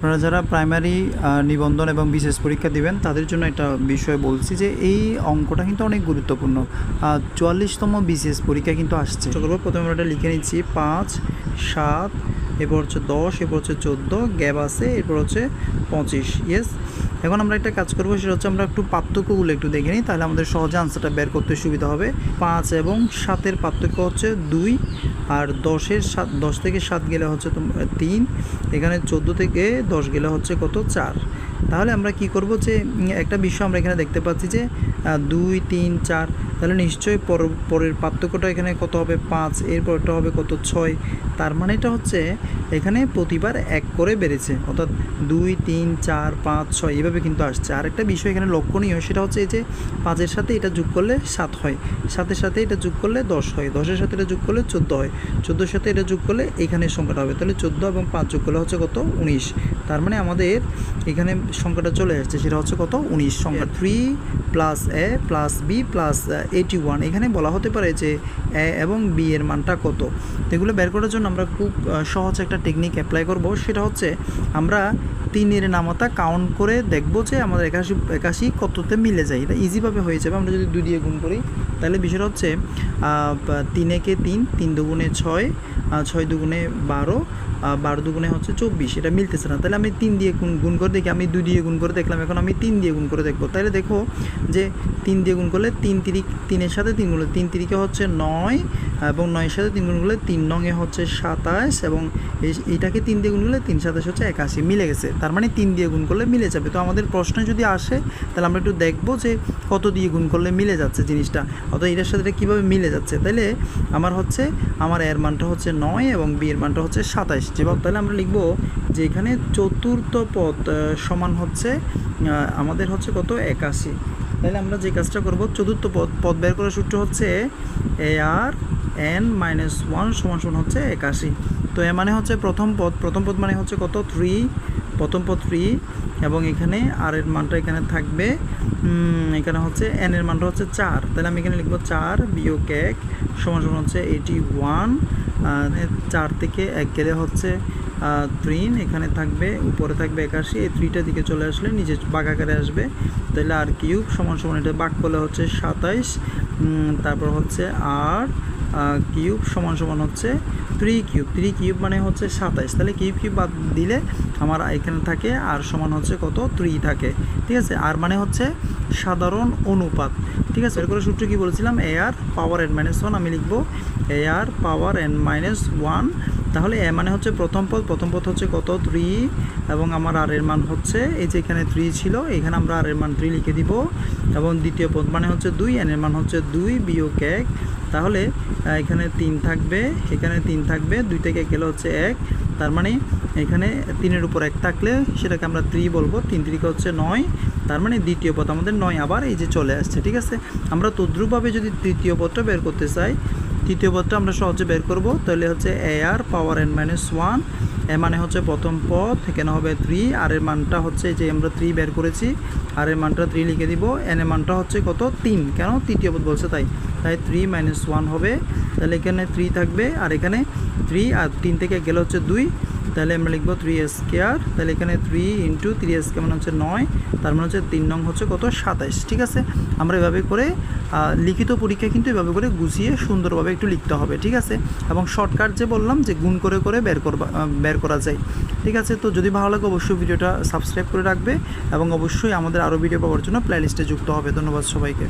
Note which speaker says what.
Speaker 1: আপনারা যারা প্রাইমারি নিবন্ধন এবং বিশেষ পরীক্ষা দিবেন, তাদের জন্য একটা বিষয় বলছি যে এই অঙ্কটা কিন্তু অনেক গুরুত্বপূর্ণ। চুয়াল্লিশতম বিশেষ পরীক্ষা কিন্তু আসছে। করব প্রথমে আমরা এটা লিখে নিচ্ছি। পাঁচ, সাত, এরপর হচ্ছে দশ, এরপর হচ্ছে চোদ্দ, গ্যাপ আছে, এরপর হচ্ছে পঁচিশ। ইয়েস এখন আমরা একটা কাজ করব, সেটা হচ্ছে আমরা একটু পার্থক্যগুলো একটু দেখে নিই, তাহলে আমাদের সহজে আনসারটা বের করতে সুবিধা হবে। পাঁচ এবং সাতের পার্থক্য হচ্ছে দুই, আর দশের সাত, দশ থেকে সাত গেলে হচ্ছে তিন, এখানে চোদ্দ থেকে দশ গেলে হচ্ছে কত? চার। তাহলে আমরা কি করব যে, একটা বিষয় আমরা এখানে দেখতে পাচ্ছি যে দুই, তিন, চার তাহলে নিশ্চয়ই পর পরের পার্থক্যটা এখানে কত হবে? পাঁচ এরপরটা হবে কত? ছয়। তার মানে এটা হচ্ছে এখানে প্রতিবার এক করে বেড়েছে। অর্থাৎ দুই তিন চার পাঁচ ছয় এভাবে কিন্তু আসছে। আর একটা বিষয় এখানে লক্ষণীয় সেটা হচ্ছে এই যে পাঁচের সাথে এটা যোগ করলে সাত হয়। সাতের সাথে এটা যোগ করলে দশ হয়। দশের সাথে এটা যোগ করলে চোদ্দ হয়। চোদ্দোর সাথে এটা যোগ করলে এখানে সংখ্যাটা হবে। তাহলে চোদ্দ এবং পাঁচ যোগ করলে হচ্ছে কত? উনিশ। তার মানে আমাদের এখানে সংখ্যাটা চলে আসছে। সেটা হচ্ছে কত? উনিশ। সংখ্যা three plus A plus B plus eighty one এখানে বলা হতে পারে যে এ এবং বি এর মানটা কত? এগুলো বের করার জন্য আমরা খুব সহজ একটা টেকনিক অ্যাপ্লাই করব। সেটা হচ্ছে আমরা তিনের নামতা কাউন্ট করে দেখব যে আমাদের একাশি একাশি কততে মিলে যায়। এটা ইজিভাবে হয়ে যাবে। আমরা যদি দুই দিয়ে গুণ করি, তাহলে বিষয়টা হচ্ছে তিনেকে তিন তিন দুগুণে ছয় ছয় দুগুণে বারো বারো দুগুণে হচ্ছে চব্বিশ, এটা মিলতেছে না। তাহলে আমি তিন দিয়ে গুণ গুণ করে দেখি, আমি দুই দিয়ে গুণ করে দেখলাম, এখন আমি তিন দিয়ে গুণ করে দেখব। তাহলে দেখো যে তিন দিয়ে গুণ করলে তিন তিরিক তিনের সাথে তিন গুণ তিন তিরিকে হচ্ছে নয়, এবং নয়ের সাথে তিন গুণ করলে তিন নঙে হচ্ছে সাতাশ, এবং এই- এইটাকে তিন দিয়ে গুণ করলে তিন, সাতাশ হচ্ছে একাশি, মিলে গেছে। তার মানে তিন দিয়ে গুণ করলে মিলে যাবে। তো আমাদের প্রশ্নে যদি আসে, তাহলে আমরা একটু দেখব যে কত দিয়ে গুণ করলে মিলে যাচ্ছে জিনিসটা, অর্থাৎ এটার সাথে কীভাবে মিলে যাচ্ছে। তাহলে আমার হচ্ছে, আমার এর মানটা হচ্ছে নয়, এবং বি এর মানটা হচ্ছে সাতাশ। যেভাবে তাহলে আমরা লিখব যে এখানে চতুর্থ পদ সমান হচ্ছে আমাদের হচ্ছে কত? একাশি। তাহলে আমরা যে কাজটা করব, চতুর্থ পদ পদ বের করার সূত্র হচ্ছে A R N minus one সমান সমান হচ্ছে একাশি। তো এ মানে হচ্ছে প্রথম পদ প্রথম পদ মানে হচ্ছে কত? থ্রি, প্রথম পদ থ্রি, এবং এখানে আর এর মানটা এখানে থাকবে এখানে হচ্ছে এন এর মানটা হচ্ছে চার। তাহলে আমি এখানে লিখব চার বিয়োগ এক সমান সমান হচ্ছে এইটি ওয়ান চার থেকে এক গেলে হচ্ছে থ্রিন এখানে থাকবে, উপরে থাকবে একাশি, এই থ্রিটার দিকে চলে আসলে নিচে বাঘাকারে আসবে। তাহলে আর কিউব সমান সমান এটা বাক করলে হচ্ছে সাতাইশ তারপর হচ্ছে আর কিউব সমান সমান হচ্ছে থ্রি কিউব। থ্রি কিউব মানে হচ্ছে সাতাইশ। তাহলে কিউব কিউব বাদ দিলে আমার এখানে থাকে আর সমান হচ্ছে কত? থ্রি থাকে। ঠিক আছে? আর মানে হচ্ছে সাধারণ অনুপাত। ঠিক আছে? এরপরে সূত্র কি বলেছিলাম? A R power N minus one আমি লিখব A R power N minus one তাহলে এ মানে হচ্ছে প্রথম পদ প্রথম পদ হচ্ছে কত? থ্রি এবং আমার আর এর মান হচ্ছে, এই যে এখানে থ্রি ছিল, এখানে আমরা আর এর মান থ্রি লিখে দিব, এবং দ্বিতীয় পদ মানে হচ্ছে দুই এন এর মান হচ্ছে দুই বিয়োগ এক। তাহলে এখানে তিন থাকবে, এখানে তিন থাকবে, দুই থেকে গেলে হচ্ছে এক। তার মানে এখানে তিনের উপর এক থাকলে সেটাকে আমরা থ্রি বলব, তিন তিরিকে হচ্ছে নয়। তার মানে দ্বিতীয় পদ আমাদের নয় আবার এই যে চলে আসছে, ঠিক আছে? আমরা তদ্রুপভাবে যদি তৃতীয় পদটা বের করতে চাই তৃতীয় পদটা আমরা সহজে বের করব। তাহলে হচ্ছে A R power N minus one A মানে হচ্ছে প্রথম পদ, এখানে হবে থ্রি আর এর মানটা হচ্ছে যে আমরা থ্রি বের করেছি আর এর মানটা থ্রি লিখে দিব এন এর মানটা হচ্ছে কত? তিন। কেন? তৃতীয় পদ বলছে তাই। তাই থ্রি মাইনাস ওয়ান হবে। তাহলে এখানে থ্রি থাকবে, আর এখানে থ্রি আর তিন থেকে গেলে হচ্ছে দুই। তাহলে আমরা লিখব থ্রি স্কোয়ার তাহলে এখানে থ্রি ইন্টু থ্রি স্কোয়ার মানে হচ্ছে নয়, তার মানে হচ্ছে তিন নং হচ্ছে কত? সাতাইশ। ঠিক আছে? আমরা এভাবে করে লিখিত পরীক্ষা কিন্তু এভাবে করে গুছিয়ে সুন্দরভাবে একটু লিখতে হবে, ঠিক আছে? এবং শর্টকাট যে বললাম যে গুণ করে করে বের করবা বের করা যায়, ঠিক আছে? তো যদি ভালো লাগে অবশ্যই ভিডিওটা সাবস্ক্রাইব করে রাখবে এবং অবশ্যই আমাদের আরও ভিডিও পাওয়ার জন্য প্লেলিস্টে যুক্ত হবে। ধন্যবাদ সবাইকে।